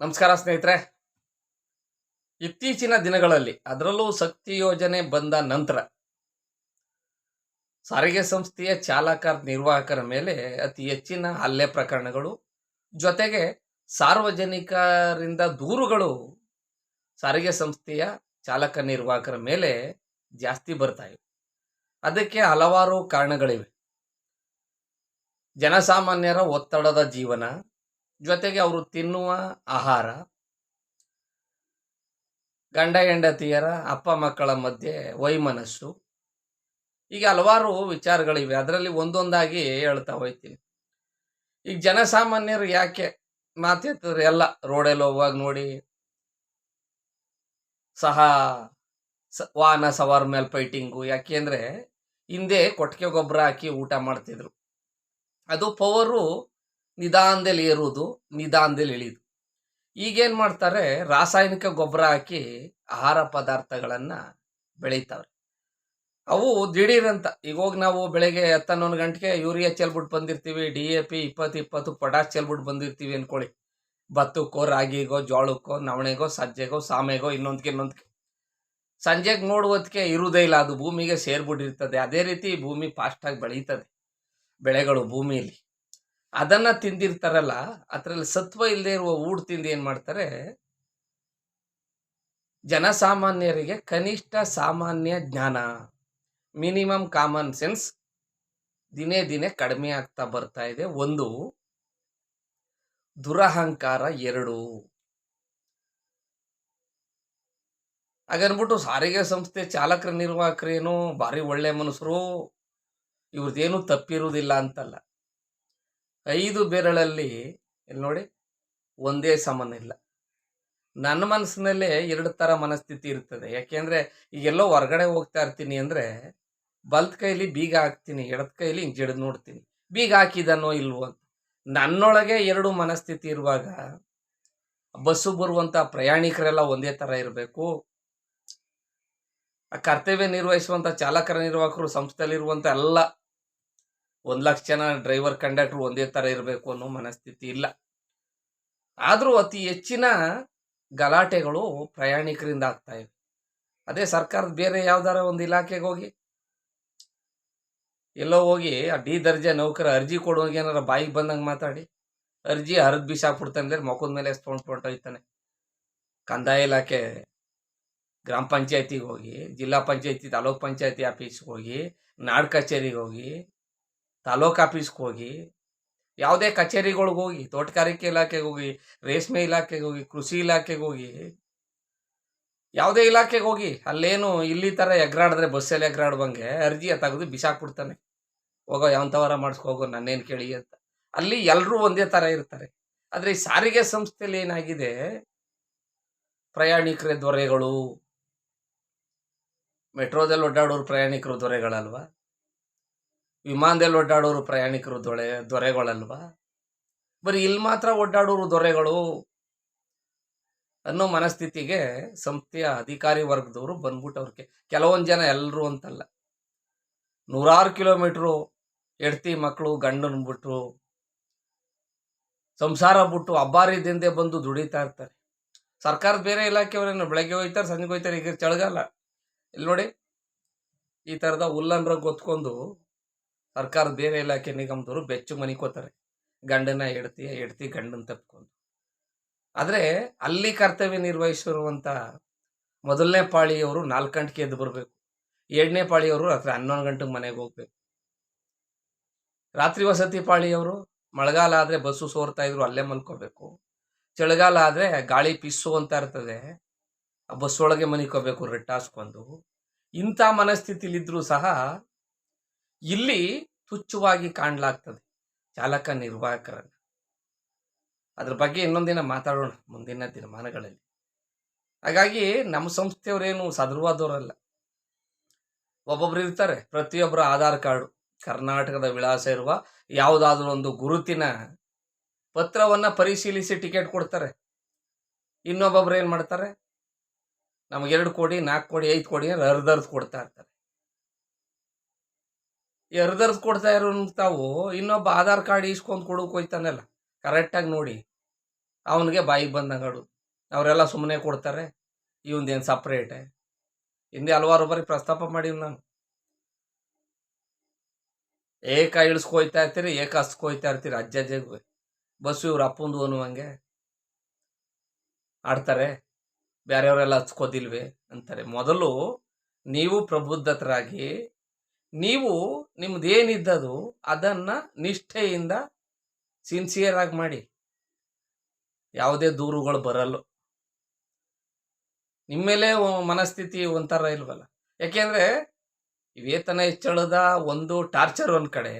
ನಮಸ್ಕಾರ ಸ್ನೇಹಿತರೆ. ಇತ್ತೀಚಿನ ದಿನಗಳಲ್ಲಿ ಅದರಲ್ಲೂ ಶಕ್ತಿ ಯೋಜನೆ ಬಂದ ನಂತರ ಸಾರಿಗೆ ಸಂಸ್ಥೆಯ ಚಾಲಕ ನಿರ್ವಾಹಕರ ಮೇಲೆ ಅತಿ ಹೆಚ್ಚಿನ ಹಲ್ಲೆ ಪ್ರಕರಣಗಳು, ಜೊತೆಗೆ ಸಾರ್ವಜನಿಕರಿಂದ ದೂರುಗಳು ಸಾರಿಗೆ ಸಂಸ್ಥೆಯ ಚಾಲಕ ನಿರ್ವಾಹಕರ ಮೇಲೆ ಜಾಸ್ತಿ ಬರ್ತಾ ಅದಕ್ಕೆ ಹಲವಾರು ಕಾರಣಗಳಿವೆ. ಜನಸಾಮಾನ್ಯರ ಒತ್ತಡದ ಜೀವನ ಜೊತೆಗೆ ಅವರು ತಿನ್ನುವ ಆಹಾರ, ಗಂಡ ಹೆಂಡತಿಯರ ಅಪ್ಪ ಮಕ್ಕಳ ಮಧ್ಯೆ ವೈಮನಸ್ಸು ಈಗ ಹಲವಾರು ವಿಚಾರಗಳಿವೆ. ಅದರಲ್ಲಿ ಒಂದೊಂದಾಗಿ ಹೇಳ್ತಾ ಹೋಯ್ತೀನಿ ಈಗ ಜನಸಾಮಾನ್ಯರು ಯಾಕೆ ಮಾತಾಡ್ತಾರೆ ಎಲ್ಲ ರೋಡಲ್ಲಿ ಹೋಗುವಾಗ ನೋಡಿ. ಸಹ ವಾಹನ ಸವಾರ ಮೇಲೆ ಫೈಟಿಂಗು ಯಾಕೆಂದ್ರೆ ಹಿಂದೆ ಕೊಟ್ಟಿಗೆ ಗೊಬ್ಬರ ಹಾಕಿ ಊಟ ಮಾಡ್ತಿದ್ರು. ಅದು ಪವರು ನಿಧಾನದಲ್ಲಿ ಏರುವುದು, ನಿಧಾನದಲ್ಲಿ ಇಳಿಯುದು ಈಗೇನು ಮಾಡ್ತಾರೆ? ರಾಸಾಯನಿಕ ಗೊಬ್ಬರ ಹಾಕಿ ಆಹಾರ ಪದಾರ್ಥಗಳನ್ನ ಬೆಳೀತಾವ್ರೆ. ಅವು ದಿಢೀರಂತ. ಈಗ ಹೋಗಿ ನಾವು ಬೆಳಗ್ಗೆ ಹತ್ತನ್ನೊಂದು ಗಂಟೆಗೆ ಯೂರಿಯಾ ಚೆಲ್ಬಿಟ್ಟು ಬಂದಿರ್ತೀವಿ, ಡಿ ಎ ಪಿ ಇಪ್ಪತ್ತು ಇಪ್ಪತ್ತು ಪೊಟಾಶ್ ಚೆಲ್ಬಿಟ್ಟು ಬಂದಿರ್ತೀವಿ ಅನ್ಕೊಳ್ಳಿ. ಭತ್ತಕ್ಕೋ ರಾಗಿಗೋ, ಜೋಳಕ್ಕೋ, ನವಣೆಗೋ, ಸಜ್ಜೆಗೋ, ಸಾಮೆಗೋ ಇನ್ನೊಂದಕ್ಕೆ ಇನ್ನೊಂದಕ್ಕೆ ಸಂಜೆಗೆ ನೋಡುವುದಕ್ಕೆ ಇರುವುದೇ ಇಲ್ಲ. ಅದು ಭೂಮಿಗೆ ಸೇರ್ಬಿಟ್ಟಿರ್ತದೆ. ಅದೇ ರೀತಿ ಭೂಮಿ ಫಾಸ್ಟಾಗಿ ಬೆಳೀತದೆ. ಬೆಳೆಗಳು ಭೂಮಿಯಲ್ಲಿ. ಅದನ್ನ ತಿಂದಿರ್ತಾರಲ್ಲ, ಅದರಲ್ಲಿ ಸತ್ವ ಇಲ್ಲದೆ ಇರುವ ಊಟ ತಿಂದು ಏನ್ ಮಾಡ್ತಾರೆ? ಜನಸಾಮಾನ್ಯರಿಗೆ ಕನಿಷ್ಠ ಸಾಮಾನ್ಯ ಜ್ಞಾನ, ಮಿನಿಮಮ್ ಕಾಮನ್ ಸೆನ್ಸ್ ದಿನೇ ದಿನೇ ಕಡಿಮೆ ಆಗ್ತಾ ಬರ್ತಾ ಇದೆ. ಒಂದು, ದುರಹಂಕಾರ. ಎರಡು, ಹಾಗನ್ಬಿಟ್ಟು ಸಾರಿಗೆ ಸಂಸ್ಥೆ ಚಾಲಕರ ನಿರ್ವಾಹಕರೇನು, ಭಾರಿ ಒಳ್ಳೆ ಮನುಷ್ಯರು ಇವ್ರದ್ದೇನು ತಪ್ಪಿರುವುದಿಲ್ಲ ಅಂತಲ್ಲ. ಐದು ಬೆರಳಲ್ಲಿ, ಇಲ್ಲಿ ನೋಡಿ, ಒಂದೇ ಸಮಾನ ಇಲ್ಲ ನನ್ನ ಮನಸ್ಸಿನಲ್ಲೇ ಎರಡು ಥರ ಮನಸ್ಥಿತಿ ಇರ್ತದೆ. ಯಾಕೆಂದರೆ ಈಗೆಲ್ಲೋ ಹೊರಗಡೆ ಹೋಗ್ತಾ ಇರ್ತೀನಿ ಅಂದರೆ, ಬಲ್ತ್ ಕೈಲಿ ಬೀಗ ಹಾಕ್ತೀನಿ ಎಡದ ಕೈಲಿ ಹಿಂಗೆ ಜಿಡ್ದು ನೋಡ್ತೀನಿ. ಬೀಗ ಹಾಕಿದನೋ ಇಲ್ವೋ ಅಂತ. ನನ್ನೊಳಗೆ ಎರಡು ಮನಸ್ಥಿತಿ ಇರುವಾಗ, ಬಸ್ಸು ಬರುವಂಥ ಪ್ರಯಾಣಿಕರೆಲ್ಲ ಒಂದೇ ಥರ ಇರಬೇಕು. ಆ ಕರ್ತವ್ಯ ನಿರ್ವಹಿಸುವಂಥ ಚಾಲಕರ ನಿರ್ವಾಹಕರು ಸಂಸ್ಥೆಯಲ್ಲಿರುವಂಥ ಎಲ್ಲ ಒಂದ್ ಲಕ್ಷ ಜನ ಡ್ರೈವರ್ ಕಂಡಕ್ಟರ್ ಒಂದೇ ತರ ಇರಬೇಕು ಅನ್ನೋ ಮನಸ್ಥಿತಿ ಇಲ್ಲ. ಆದರೂ ಅತಿ ಹೆಚ್ಚಿನ ಗಲಾಟೆಗಳು ಪ್ರಯಾಣಿಕರಿಂದ ಆಗ್ತಾ ಇವೆ. ಅದೇ ಸರ್ಕಾರದ ಬೇರೆ ಯಾವ್ದಾರ ಒಂದು ಇಲಾಖೆಗೆ ಹೋಗಿ, ಎಲ್ಲೋ ಹೋಗಿ ಆ ಡಿ ದರ್ಜೆ ನೌಕರ ಅರ್ಜಿ ಕೊಡುವಾಗ ಏನಾರ ಬಾಯಿಗೆ ಬಂದಂಗೆ ಮಾತಾಡಿ, ಅರ್ಜಿ ಹರಿದ್ ಬಿಸಾಕ್ಬಿಡ್ತಾನೆ ಅಂದ್ರೆ ಮಕ್ಕದ ಮೇಲೆ ತೊಗೊಂಡು ಹೊಂಟೋಯ್ತಾನೆ ಕಂದಾಯ ಇಲಾಖೆ ಗ್ರಾಮ ಪಂಚಾಯತಿಗೆ ಹೋಗಿ, ಜಿಲ್ಲಾ ಪಂಚಾಯತಿ, ತಾಲೂಕ್ ಪಂಚಾಯತಿ ಆಫೀಸ್ಗೆ ಹೋಗಿ, ನಾಡ್ ಕಚೇರಿಗೆ ಹೋಗಿ ತಾಲೂಕ್ ಆಫೀಸ್ಗೆ ಹೋಗಿ, ಯಾವುದೇ ಕಚೇರಿಗಳಿಗೆ ಹೋಗಿ, ತೋಟಗಾರಿಕೆ ಇಲಾಖೆಗೆ ಹೋಗಿ, ರೇಷ್ಮೆ ಇಲಾಖೆಗೆ ಹೋಗಿ, ಕೃಷಿ ಇಲಾಖೆಗೆ ಹೋಗಿ, ಯಾವುದೇ ಇಲಾಖೆಗೆ ಹೋಗಿ, ಅಲ್ಲೇನು ಇಲ್ಲಿ ಥರ ಎಗ್ರಾಡಿದ್ರೆ ಬಸ್ಸಲ್ಲಿ ಎಗ್ರಾಡುವಂಗೆ ಅರ್ಜಿ ತೆಗೆದು ಬಿಸಾಕ್ಬಿಡ್ತಾನೆ. ಹೋಗೋ ಯಾವಂಥವರ ಮಾಡಿಸ್ಕೋಗೋ ನನ್ನೇನು ಕೇಳಿ ಅಂತ. ಅಲ್ಲಿ ಎಲ್ಲರೂ ಒಂದೇ ಥರ ಇರ್ತಾರೆ. ಆದರೆ ಈ ಸಾರಿಗೆ ಸಂಸ್ಥೆಯಲ್ಲಿ ಏನಾಗಿದೆ? ಪ್ರಯಾಣಿಕರ ದೊರೆಗಳು. ಮೆಟ್ರೋದಲ್ಲಿ ಓಡಾಡೋರು ಪ್ರಯಾಣಿಕರು ದೊರೆಗಳಲ್ವಾ? ವಿಮಾನದಲ್ಲಿ ಒಡ್ಡಾಡೋರು ಪ್ರಯಾಣಿಕರು ದೊರೆ ದೊರೆಗಳಲ್ವಾ? ಬರೀ ಇಲ್ಲಿ ಮಾತ್ರ ಒಡ್ಡಾಡೋರು ದೊರೆಗಳು ಅನ್ನೋ ಮನಸ್ಥಿತಿಗೆ ಸಂಸ್ಥೆಯ ಅಧಿಕಾರಿ ವರ್ಗದವರು ಬಂದ್ಬಿಟ್ಟು ಅವ್ರಿಗೆ. ಕೆಲವೊಂದು ಜನ ಎಲ್ಲರೂ ಅಂತಲ್ಲ. ನೂರಾರು ಕಿಲೋಮೀಟ್ರು ಎಡ್ತಿ ಮಕ್ಕಳು ಗಂಡನ ಬಿಟ್ಟು ಸಂಸಾರ ಬಿಟ್ಟು ಅಬ್ಬಾರಿದಿಂದೆ ಬಂದು ದುಡಿತಾ ಇರ್ತಾರೆ. ಸರ್ಕಾರದ ಬೇರೆ ಇಲಾಖೆಯವರೇನು ಬೆಳಗ್ಗೆ ಹೋಯ್ತಾರೆ ಸಂಜೆಗೆ ಹೋಯ್ತಾರೆ ಈಗ ಚಳಗಾಲ. ಇಲ್ಲಿ ನೋಡಿ, ಈ ಥರದ ಹುಲ್ಲನ್ರ ರಗ್ ಹೊತ್ಕೊಂಡು ಸರ್ಕಾರದ ಬೇರೆ ಇಲಾಖೆ ನಿಗಮದವರು ಬೆಚ್ಚು ಮನಿಕೋತಾರೆ ಗಂಡನ ಹೆಡ್ತಿ ಹೆಡ್ತಿ ಗಂಡನ ತಪ್ಕೊಂಡು. ಆದರೆ ಅಲ್ಲಿ ಕರ್ತವ್ಯ ನಿರ್ವಹಿಸಿರುವಂಥ ಮೊದಲನೇ ಪಾಳಿಯವರು ನಾಲ್ಕು ಗಂಟೆಗೆ ಎದ್ದು ಬರಬೇಕು. ಎರಡನೇ ಪಾಳಿಯವರು ರಾತ್ರಿ ಹನ್ನೊಂದು ಗಂಟೆಗೆ ಮನೆಗೆ ಹೋಗ್ಬೇಕು. ರಾತ್ರಿ ವಸತಿ ಪಾಳಿಯವರು ಮಳೆಗಾಲ ಆದರೆ ಬಸ್ಸು ಸೋರ್ತಾ ಇದ್ರು ಅಲ್ಲೇ ಮಲ್ಕೋಬೇಕು. ಚಳಿಗಾಲ ಆದರೆ ಗಾಳಿ ಪಿಸ್ಸು ಅಂತ ಇರ್ತದೆ. ಆ ಬಸ್ ಒಳಗೆ ಮನಿಕೋಬೇಕು ರಿಟ್ಟಾಸ್ಕೊಂಡು ಇಂಥ ಮನಸ್ಥಿತಿಲಿದ್ರೂ ಸಹ ಇಲ್ಲಿ ತುಚ್ಛವಾಗಿ ಕಾಣಲಾಗ್ತದೆ. ಚಾಲಕ ನಿರ್ವಾಹಕರನ್ನು. ಅದ್ರ ಬಗ್ಗೆ ಇನ್ನೊಂದಿನ ಮಾತಾಡೋಣ, ಮುಂದಿನ ದಿನಮಾನಗಳಲ್ಲಿ. ಹಾಗಾಗಿ ನಮ್ಮ ಸಂಸ್ಥೆಯವರೇನು ಸದೃವಾದವರಲ್ಲ. ಒಬ್ಬೊಬ್ರು ಇರ್ತಾರೆ ಪ್ರತಿಯೊಬ್ಬರ ಆಧಾರ್ ಕಾರ್ಡು, ಕರ್ನಾಟಕದ ವಿಳಾಸ ಇರುವ ಯಾವುದಾದ್ರೂ ಒಂದು ಗುರುತಿನ ಪತ್ರವನ್ನ ಪರಿಶೀಲಿಸಿ ಟಿಕೆಟ್ ಕೊಡ್ತಾರೆ. ಇನ್ನೊಬ್ಬೊಬ್ರು ಏನು ಮಾಡ್ತಾರೆ? ನಮ್ಗೆ ಎರಡು ಕೋಟಿ ನಾಲ್ಕು ಕೋಟಿ ಐದು ಕೋಟಿ ಅರ್ಧ ಕೊಡ್ತಾ ಇರ್ತಾರೆ. ಅರ್ಧರ್ದು ಕೊಡ್ತಾ ಇರೋ ತಾವು ಇನ್ನೊಬ್ಬ ಆಧಾರ್ ಕಾರ್ಡ್ ಈಸ್ಕೊಂಡು ಕೊಡೋಕೆ ಹೋಯ್ತಾನಲ್ಲ ಕರೆಕ್ಟಾಗಿ ನೋಡಿ. ಅವನಿಗೆ ಬಾಯಿಗೆ ಬಂದಂಗೆ ಅವರೆಲ್ಲ ಸುಮ್ಮನೆ ಕೊಡ್ತಾರೆ ಇವಂದೇನು ಸಪ್ರೇಟೆ ಹಿಂದೆ ಹಲವಾರು ಬಾರಿ ಪ್ರಸ್ತಾಪ ಮಾಡೀವಿ ನಾನು. ಏಕ ಇಳಿಸ್ಕೊಯ್ತಾ ಇರ್ತೀರಿ, ಏಕ ಹಸ್ಕೊಯ್ತಾ ಇರ್ತೀರಿ ಅಜ್ಜಜ್ಜಗೂ ಬಸ್ಸು ಇವ್ರು ಅಪ್ಪಂದು ಅನ್ನುವಂಗೆ. ಆಡ್ತಾರೆ ಬೇರೆಯವರೆಲ್ಲ ಹಚ್ಕೋದಿಲ್ವೇ ಅಂತಾರೆ. ಮೊದಲು ನೀವು ಪ್ರಬುದ್ಧತರಾಗಿ ನೀವು ನಿಮ್ಮದೇನಿದ್ದದು ಅದನ್ನ ನಿಷ್ಠೆಯಿಂದ ಸಿನ್ಸಿಯರ್ ಆಗಿ ಮಾಡಿ. ಯಾವುದೇ ದೂರುಗಳು ಬರಲ್ಲ. ನಿಮ್ಮ ಮೇಲೆ ಮನಸ್ಥಿತಿ ಒಂಥರ ಇಲ್ವಲ್ಲ. ಯಾಕೆಂದ್ರೆ ವೇತನ ಹೆಚ್ಚಳದ ಒಂದು ಟಾರ್ಚರ್ ಒಂದ್ ಕಡೆ,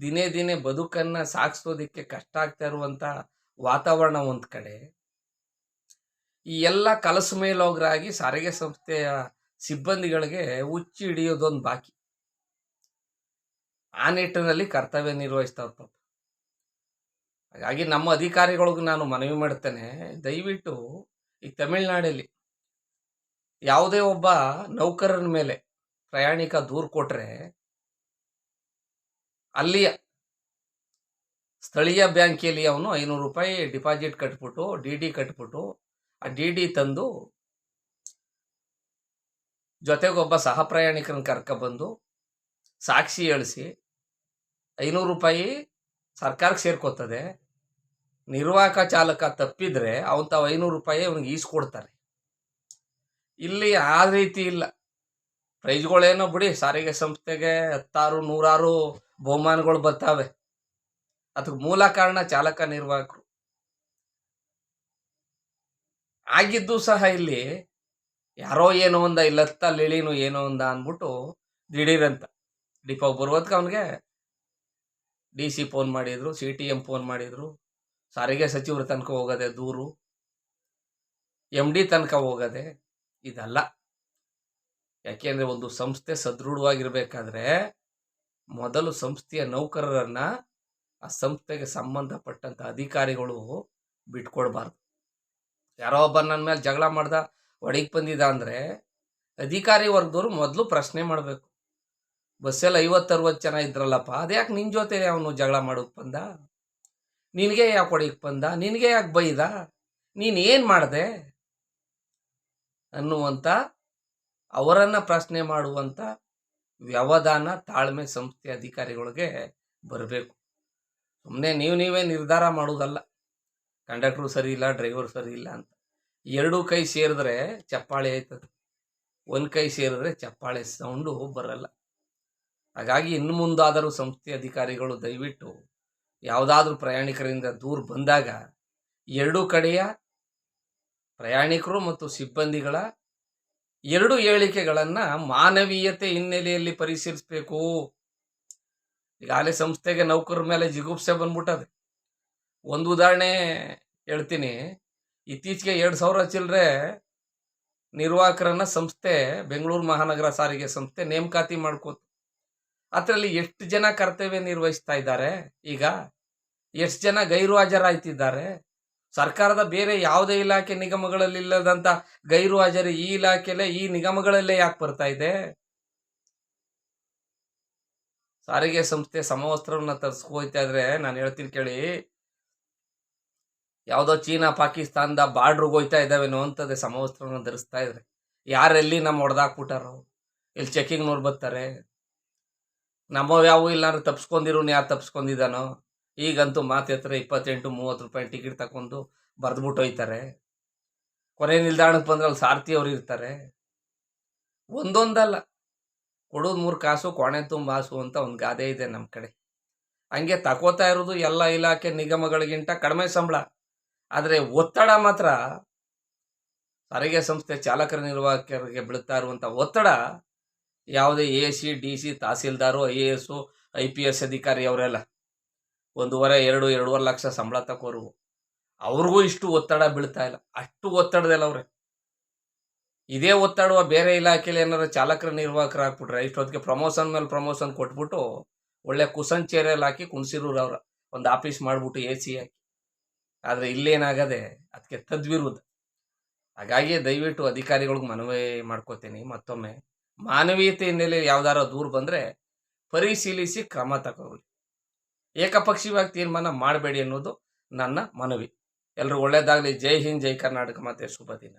ದಿನೇ ದಿನೇ ಬದುಕನ್ನ ಸಾಗಿಸೋದಕ್ಕೆ ಕಷ್ಟ ಆಗ್ತಾ ಇರುವಂಥ ವಾತಾವರಣ ಒಂದ್ ಕಡೆ, ಈ ಎಲ್ಲ ಕಲಸು ಮೇಲೋಗ್ರಾಗಿ ಸಾರಿಗೆ ಸಂಸ್ಥೆಯ ಸಿಬ್ಬಂದಿಗಳಿಗೆ ಹುಚ್ಚಿ ಹಿಡಿಯೋದೊಂದು ಬಾಕಿ. ಆ ನಿಟ್ಟಿನಲ್ಲಿ ಕರ್ತವ್ಯ ನಿರ್ವಹಿಸ್ತಾ ಹಾಗಾಗಿ ನಮ್ಮ ಅಧಿಕಾರಿಗಳಿಗೂ ನಾನು ಮನವಿ ಮಾಡ್ತೇನೆ, ದಯವಿಟ್ಟು ಈ ತಮಿಳ್ನಾಡಲ್ಲಿ ಯಾವುದೇ ಒಬ್ಬ ನೌಕರನ ಮೇಲೆ ಪ್ರಯಾಣಿಕ ದೂರು ಕೊಟ್ರೆ ಅಲ್ಲಿಯ ಸ್ಥಳೀಯ ಬ್ಯಾಂಕಲ್ಲಿ ಅವನು ಐನೂರು ರೂಪಾಯಿ ಡಿಪಾಸಿಟ್ ಕಟ್ಬಿಟ್ಟು ಡಿ ಡಿ ಕಟ್ಬಿಟ್ಟು, ಆ ಡಿ ಡಿ ತಂದು ಜೊತೆಗೊಬ್ಬ ಸಹ ಪ್ರಯಾಣಿಕರನ್ನ ಕರ್ಕೊಬಂದು ಸಾಕ್ಷಿ ಹೇಳಿಸಿ ಐನೂರು ರೂಪಾಯಿ ಸರ್ಕಾರಕ್ಕೆ ಸೇರ್ಕೋತದೆ. ನಿರ್ವಾಹಕ ಚಾಲಕ ತಪ್ಪಿದ್ರೆ ಅವನು ತಾವು ಐನೂರು ರೂಪಾಯಿ ಅವನಿಗೆ ಈಸ್ಕೊಡ್ತಾರೆ. ಇಲ್ಲಿ ಆ ರೀತಿ ಇಲ್ಲ. ಪ್ರೈಜ್ಗಳೇನೋ ಬಿಡಿ, ಸಾರಿಗೆ ಸಂಸ್ಥೆಗೆ ಹತ್ತಾರು, ನೂರಾರು ಬಹುಮಾನಗಳು ಬರ್ತಾವೆ. ಅದಕ್ಕೆ ಮೂಲ ಕಾರಣ ಚಾಲಕ ನಿರ್ವಾಹಕರು. ಆಗಿದ್ದು ಸಹ ಇಲ್ಲಿ ಯಾರೋ ಏನೋ ಒಂದ ಇಲ್ಲತ್ತ, ಲಿಳಿನು ಏನೋ ಒಂದ ಅಂದ್ಬಿಟ್ಟು ದಿಢೀರಂತ ಡಿಪೋ ಬರುವುದಕ್ಕೆ ಅವನಿಗೆ ಡಿ ಸಿ ಫೋನ್ ಮಾಡಿದರು, ಸಿ ಟಿ ಎಂ ಫೋನ್ ಮಾಡಿದರು. ಸಾರಿಗೆ ಸಚಿವರ ತನಕ ಹೋಗದೆ ದೂರು. ಎಂ ಡಿ ತನಕ ಹೋಗದೆ ಇದಲ್ಲ. ಯಾಕೆಂದರೆ ಒಂದು ಸಂಸ್ಥೆ ಸದೃಢವಾಗಿರಬೇಕಾದ್ರೆ ಮೊದಲು ಸಂಸ್ಥೆಯ ನೌಕರರನ್ನ ಆ ಸಂಸ್ಥೆಗೆ ಸಂಬಂಧಪಟ್ಟಂಥ ಅಧಿಕಾರಿಗಳು ಬಿಟ್ಕೊಡ್ಬಾರ್ದು. ಯಾರೋ ಒಬ್ಬ ನನ್ನ ಮೇಲೆ ಜಗಳ ಮಾಡ್ದ ಒಳಗೆ ಬಂದಿದ್ದ ಅಂದರೆ ಅಧಿಕಾರಿ ವರ್ಗದವರು ಮೊದಲು ಪ್ರಶ್ನೆ ಮಾಡಬೇಕು. ಬಸ್ಸಲ್ಲಿ ಐವತ್ತರವತ್ತು ಜನ ಇದ್ರಲ್ಲಪ್ಪ, ಅದ್ಯಾಕೆ ನಿನ್ನ ಜೊತೆ ಅವನು ಜಗಳ ಮಾಡೋಕ್ಕೆ ಬಂದ? ನಿನಗೆ ಯಾಕೆ ಹೊಡಿಕ್ ಬಂದ? ನಿನಗೆ ಯಾಕೆ ಬೈದ? ನೀನು ಏನು ಮಾಡಿದೆ? ಅನ್ನುವಂಥ ಅವರನ್ನು ಪ್ರಶ್ನೆ ಮಾಡುವಂಥ ವ್ಯವಧಾನ ತಾಳ್ಮೆ ಸಂಸ್ಥೆ ಅಧಿಕಾರಿಗಳಿಗೆ ಬರಬೇಕು. ಸುಮ್ಮನೆ ನೀವು ನೀವೇ ನಿರ್ಧಾರ ಮಾಡೋದಲ್ಲ. ಕಂಡಕ್ಟ್ರು ಸರಿ ಇಲ್ಲ, ಡ್ರೈವರ್ ಸರಿ ಇಲ್ಲ ಅಂತ. ಎರಡೂ ಕೈ ಸೇರಿದ್ರೆ ಚಪ್ಪಾಳೆ ಆಯ್ತದೆ. ಒಂದು ಕೈ ಸೇರಿದ್ರೆ ಚಪ್ಪಾಳೆ ಸೌಂಡು ಬರಲ್ಲ. ಹಾಗಾಗಿ ಇನ್ನು ಮುಂದಾದರೂ ಸಂಸ್ಥೆ ಅಧಿಕಾರಿಗಳು ದಯವಿಟ್ಟು ಯಾವುದಾದ್ರೂ ಪ್ರಯಾಣಿಕರಿಂದ ದೂರ ಬಂದಾಗ ಎರಡೂ ಕಡೆಯ ಪ್ರಯಾಣಿಕರು ಮತ್ತು ಸಿಬ್ಬಂದಿಗಳ ಎರಡು ಹೇಳಿಕೆಗಳನ್ನ ಮಾನವೀಯತೆ ಹಿನ್ನೆಲೆಯಲ್ಲಿ ಪರಿಶೀಲಿಸಬೇಕು. ಈಗಾಗಲೇ ಸಂಸ್ಥೆಗೆ ನೌಕರರ ಮೇಲೆ ಜಿಗುಪ್ಸೆ ಬಂದ್ಬಿಟ್ಟದೆ. ಒಂದು ಉದಾಹರಣೆ ಹೇಳ್ತೀನಿ. ಇತ್ತೀಚೆಗೆ ಎರಡು ಸಾವಿರ ಚಿಲ್ಲರೆ ನಿರ್ವಾಹಕರನ್ನ ಸಂಸ್ಥೆ, ಬೆಂಗಳೂರು ಮಹಾನಗರ ಸಾರಿಗೆ ಸಂಸ್ಥೆ ನೇಮಕಾತಿ ಮಾಡ್ಕೋತು. ಅದರಲ್ಲಿ ಎಷ್ಟು ಜನ ಕರ್ತವ್ಯ ನಿರ್ವಹಿಸ್ತಾ ಇದ್ದಾರೆ? ಈಗ ಎಷ್ಟು ಜನ ಗೈರು ಹಾಜರಾಯ್ತಿದ್ದಾರೆ ಸರ್ಕಾರದ ಬೇರೆ ಯಾವುದೇ ಇಲಾಖೆ ನಿಗಮಗಳಲ್ಲಿ ಇಲ್ಲದಂತ ಗೈರು ಹಾಜರಿ ಈ ಇಲಾಖೆಲೆ ಈ ನಿಗಮಗಳಲ್ಲೇ ಯಾಕೆ ಬರ್ತಾ ಇದೆ? ಸಾರಿಗೆ ಸಂಸ್ಥೆ ಸಮವಸ್ತ್ರವನ್ನ ತರಿಸ್ಕೋಯ್ತಾ ಇದ್ರೆ ನಾನು ಹೇಳ್ತೀನಿ ಕೇಳಿ. ಯಾವುದೋ ಚೀನಾ, ಪಾಕಿಸ್ತಾನದ ಬಾರ್ಡ್ರಿಗೆ ಹೋಯ್ತಾ ಇದ್ದಾವೇನೋ ಅಂತದೆ ಸಮವಸ್ತ್ರವನ್ನ ಧರಿಸ್ತಾ ಇದ್ರೆ. ಯಾರೆಲ್ಲಿ ನಮ್ಮ ಹೊಡೆದಾಕ್ಬಿಟ್ಟಾರೋ? ಇಲ್ಲಿ ಚೆಕಿಂಗ್ ಬರ್ತಾರೆ? ನಮ್ಮವ್ ಯಾವ ಇಲ್ಲಾಂದ್ರೆ ತಪ್ಸ್ಕೊಂಡಿರೋನು ಯಾರು ತಪ್ಸ್ಕೊಂಡಿದ್ದಾನೋ? ಈಗಂತೂ ಮಾತು ಹತ್ರ ಇಪ್ಪತ್ತೆಂಟು, ಮೂವತ್ತು ರೂಪಾಯಿ ಟಿಕೆಟ್ ತಗೊಂಡು ಬರೆದ್ಬಿಟ್ಟು ಹೋಯ್ತಾರೆ. ಕೊನೆ ನಿಲ್ದಾಣಕ್ಕೆ ಬಂದ್ರೆ ಅಲ್ಲಿ ಸಾರಥಿ ಅವ್ರು ಇರ್ತಾರೆ. ಒಂದೊಂದಲ್ಲ. ಕೊಡೋದು ಮೂರು ಕಾಸು ಕೊಣೆ ತುಂಬ ಆಸು ಅಂತ ಒಂದು ಗಾದೆ ಇದೆ ನಮ್ಮ ಕಡೆ. ಹಂಗೆ ತಗೋತಾ ಇರೋದು ಎಲ್ಲ ಇಲಾಖೆ ನಿಗಮಗಳಿಗಿಂತ ಕಡಿಮೆ ಸಂಬಳ. ಆದರೆ ಒತ್ತಡ ಮಾತ್ರ ಸಾರಿಗೆ ಸಂಸ್ಥೆ ಚಾಲಕರ ನಿರ್ವಾಹಕರಿಗೆ ಬೀಳ್ತಾ ಇರುವಂಥ ಒತ್ತಡ ಯಾವುದೇ A C, D C tahsildar, I A S, I P S ಅಧಿಕಾರಿ ಅವರೆಲ್ಲ ಒಂದೂವರೆ, ಎರಡು, ಎರಡೂವರೆ ಲಕ್ಷ ಸಂಬಳ ತಕೋರು ಅವ್ರಿಗೂ ಇಷ್ಟು ಒತ್ತಡ ಬೀಳ್ತಾ ಇಲ್ಲ. ಅಷ್ಟು ಒತ್ತಡದಲ್ಲ ಅವ್ರೆ. ಇದೇ ಒತ್ತಡುವ ಬೇರೆ ಇಲಾಖೆಯಲ್ಲಿ ಏನಾರು ಚಾಲಕರ ನಿರ್ವಾಹಕರು ಹಾಕ್ಬಿಟ್ರೆ ಇಷ್ಟೊತ್ತಿಗೆ ಪ್ರಮೋಷನ್ ಮೇಲೆ ಪ್ರಮೋಷನ್ ಕೊಟ್ಬಿಟ್ಟು ಒಳ್ಳೆ ಕುಸನ್ ಚೇರಲ್ಲಿ ಹಾಕಿ ಕುಣಸಿರೂರು ಅವ್ರ. ಒಂದು ಆಫೀಸ್ ಮಾಡ್ಬಿಟ್ಟು ಎ ಸಿ ಹಾಕಿ. ಆದರೆ ಇಲ್ಲೇನಾಗದೆ ಅದಕ್ಕೆ ತದ್ವಿರುದ್ಧ. ಹಾಗಾಗಿ ದಯವಿಟ್ಟು ಅಧಿಕಾರಿಗಳಿಗೆ ಮನವಿ ಮಾಡ್ಕೋತೀನಿ. ಮತ್ತೊಮ್ಮೆ ಮಾನವೀಯತೆ ಹಿನ್ನೆಲೆ ಯಾವ್ದಾರ ದೂರ ಬಂದ್ರೆ ಪರಿಶೀಲಿಸಿ ಕ್ರಮ ತಗೊಳ್ಳಿ. ಏಕಪಕ್ಷೀಯವಾಗಿ ತೀರ್ಮಾನ ಮಾಡಬೇಡಿ ಅನ್ನೋದು ನನ್ನ ಮನವಿ. ಎಲ್ಲರೂ ಒಳ್ಳೇದಾಗಲಿ. ಜೈ ಹಿಂದ್, ಜೈ ಕರ್ನಾಟಕ. ಮತ್ತೆ ಶುಭ ದಿನ.